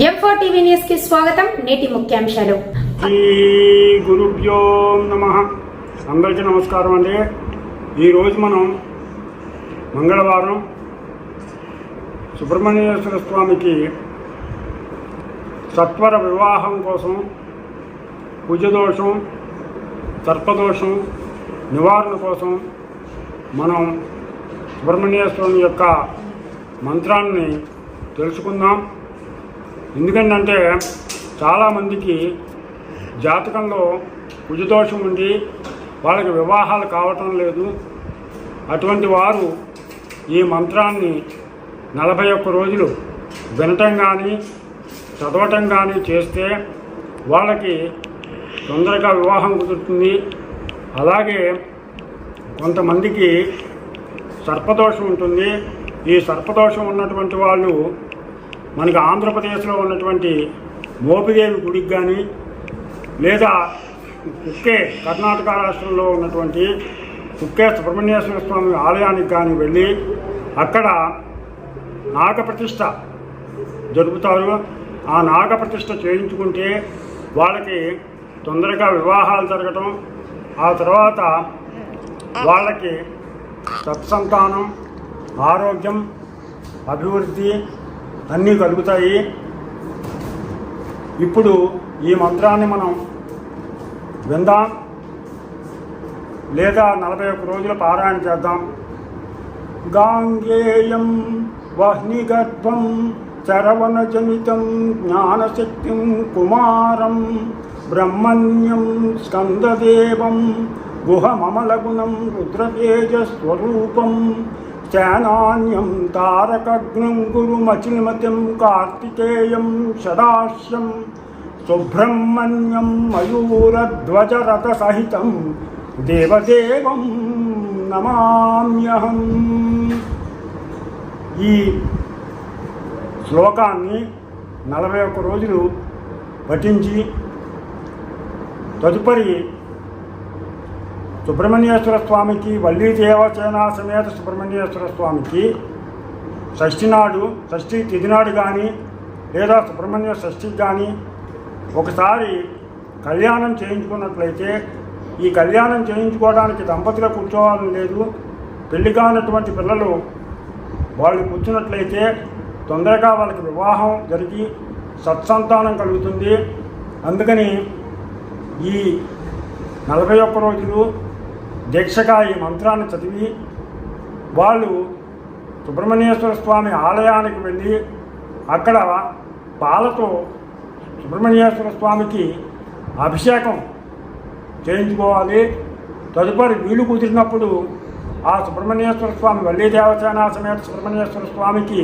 ఎంఫో TV న్యూస్కి స్వాగతం. నేటి ముఖ్యాంశాలు. గురుభ్యో నమ. అందరికీ నమస్కారం అండి. ఈరోజు మనం మంగళవారం సుబ్రహ్మణ్యేశ్వర స్వామికి సత్వర వివాహం కోసం కుజదోషం సర్పదోషం నివారణ కోసం మనం సుబ్రహ్మణ్యేశ్వరుని యొక్క మంత్రాన్ని తెలుసుకుందాం. ఎందుకంటే చాలామందికి జాతకంలో కుజదోషం ఉండి వాళ్ళకి వివాహాలు కావటం లేదు. అటువంటి వారు ఈ మంత్రాన్ని నలభై ఒక్క రోజులు వినటం కానీ చదవటం కానీ చేస్తే వాళ్ళకి తొందరగా వివాహం కుదురుతుంది. అలాగే కొంతమందికి సర్పదోషం ఉంటుంది. ఈ సర్పదోషం ఉన్నటువంటి వాళ్ళు మనకి ఆంధ్రప్రదేశ్లో ఉన్నటువంటి మోపిదేవి గుడికి కానీ లేదా కుక్కే కర్ణాటక రాష్ట్రంలో ఉన్నటువంటి కుక్కే సుబ్రహ్మణ్యేశ్వర స్వామి ఆలయానికి కానీ వెళ్ళి అక్కడ నాగప్రతిష్ఠ జరుపుతారు. ఆ నాగప్రతిష్ఠ చేయించుకుంటే వాళ్ళకి తొందరగా వివాహాలు జరగటం ఆ తర్వాత వాళ్ళకి సత్సంతానం ఆరోగ్యం అభివృద్ధి అన్నీ కలుగుతాయి. ఇప్పుడు ఈ మంత్రాన్ని మనం విందాం. లేదా నలభై ఒక్క రోజుల పారాయణ చేద్దాం. గాంగేయం వహ్నిగర్భం చరవణజనితం జ్ఞానశక్తిం కుమారం బ్రహ్మణ్యం స్కందదేవం గుహమమలగుణం రుద్రతేజస్వరూపం శానాన్యం తారకగ్నం గురుమచిమతిం కార్తికేయం సదాస్యం సుబ్రహ్మణ్యం మయూరధ్వజరథసహితం దేవదేవం నమామ్యహం. ఈ శ్లోకాన్ని నలభై ఒక్క రోజులు పఠించి తదుపరి సుబ్రహ్మణ్యేశ్వర స్వామికి వల్లీ దేవసేన సమేత సుబ్రహ్మణ్యేశ్వర స్వామికి షష్ఠి నాడు షష్ఠి తిదినాడు కానీ లేదా సుబ్రహ్మణ్య షష్ఠికి కానీ ఒకసారి కళ్యాణం చేయించుకున్నట్లయితే ఈ కళ్యాణం చేయించుకోవడానికి దంపతులు కూర్చోవాలని లేదు. పెళ్ళి కానటువంటి పిల్లలు వాళ్ళు కూర్చున్నట్లయితే తొందరగా వాళ్ళకి వివాహం జరిగి సత్సంతానం కలుగుతుంది. అందుకని ఈ నలభై ఒక్క రోజులు దీక్షగా ఈ మంత్రాన్ని చదివి వాళ్ళు సుబ్రహ్మణ్యేశ్వర స్వామి ఆలయానికి వెళ్ళి అక్కడ పాలతో సుబ్రహ్మణ్యేశ్వర స్వామికి అభిషేకం చేయించుకోవాలి. తదుపరి వీలు కుదిరినప్పుడు ఆ సుబ్రహ్మణ్యేశ్వర స్వామి వల్లీ దేవసేన సమేత సుబ్రహ్మణ్యేశ్వర స్వామికి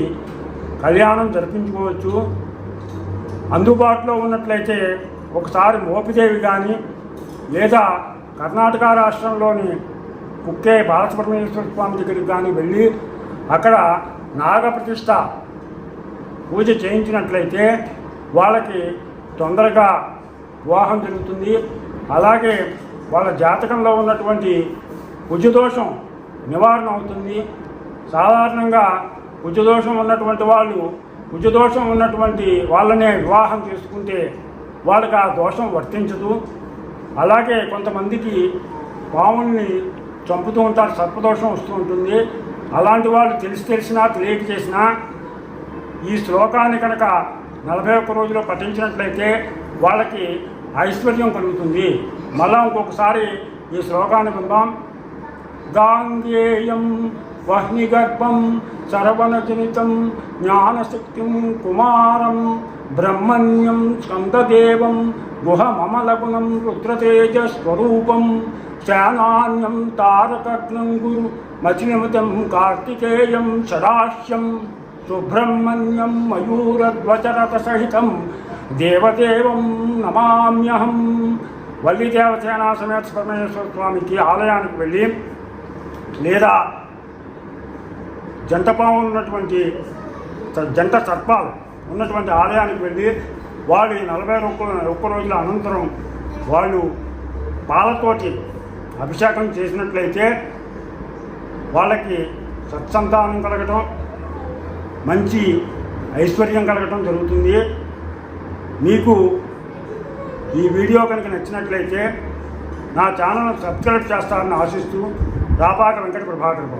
కళ్యాణం జరిపించుకోవచ్చు. అందుబాటులో ఉన్నట్లయితే ఒకసారి మోపిదేవి కానీ లేదా కర్ణాటక రాష్ట్రంలోని కుక్కే బాలసుబ్రహ్మణ్యేశ్వర స్వామి దగ్గరికి కానీ వెళ్ళి అక్కడ నాగప్రతిష్ట పూజ చేయించినట్లయితే వాళ్ళకి తొందరగా వివాహం జరుగుతుంది. అలాగే వాళ్ళ జాతకంలో ఉన్నటువంటి కుజదోషం నివారణ అవుతుంది. సాధారణంగా కుజదోషం ఉన్నటువంటి వాళ్ళు కుజదోషం ఉన్నటువంటి వాళ్ళనే వివాహం చేసుకుంటే వాళ్ళకి ఆ దోషం వర్తించదు. అలాగే కొంతమందికి పాముల్ని చంపుతూ ఉంటారు సర్పదోషం వస్తూ ఉంటుంది. అలాంటి వాళ్ళు తెలిసి తెలిసినా తెలియక చేసినా ఈ శ్లోకాన్ని కనుక నలభై ఒక్క రోజులు పఠించినట్లయితే వాళ్ళకి ఐశ్వర్యం కలుగుతుంది. మళ్ళా ఇంకొకసారి ఈ శ్లోకాన్ని విందాం. గాంగేయం వహ్నిగర్భం సరవణజనితం జ్ఞానశక్తిం కుమారం బ్రహ్మణ్యం స్కందదేవం గుహమమలగుణం రుద్రతేజస్వరూపం. శానాన్యం తారకగ్నం గురు మచినిమితం కార్తికేయం సదాస్యం సుబ్రహ్మణ్యం మయూరధ్వచరథసహితం దేవదేవం నమామ్యహం. వల్లి దేవసేన సమేత పరమేశ్వర స్వామికి ఆలయానికి వెళ్ళి లేదా జంటపాము ఉన్నటువంటి జంట సర్పాలు ఉన్నటువంటి ఆలయానికి వెళ్ళి వాళ్ళు నలభై ఒక్క ఒక్క రోజుల అనంతరం వాళ్ళు పాలతోటి అభిషేకం చేసినట్లయితే వాళ్ళకి సత్సంతానం కలగటం మంచి ఐశ్వర్యం కలగటం జరుగుతుంది. మీకు ఈ వీడియో కనుక నచ్చినట్లయితే నా ఛానల్ సబ్స్క్రైబ్ చేస్తారని ఆశిస్తూ రాపాక వెంకట ప్రభాకర్ బాబు.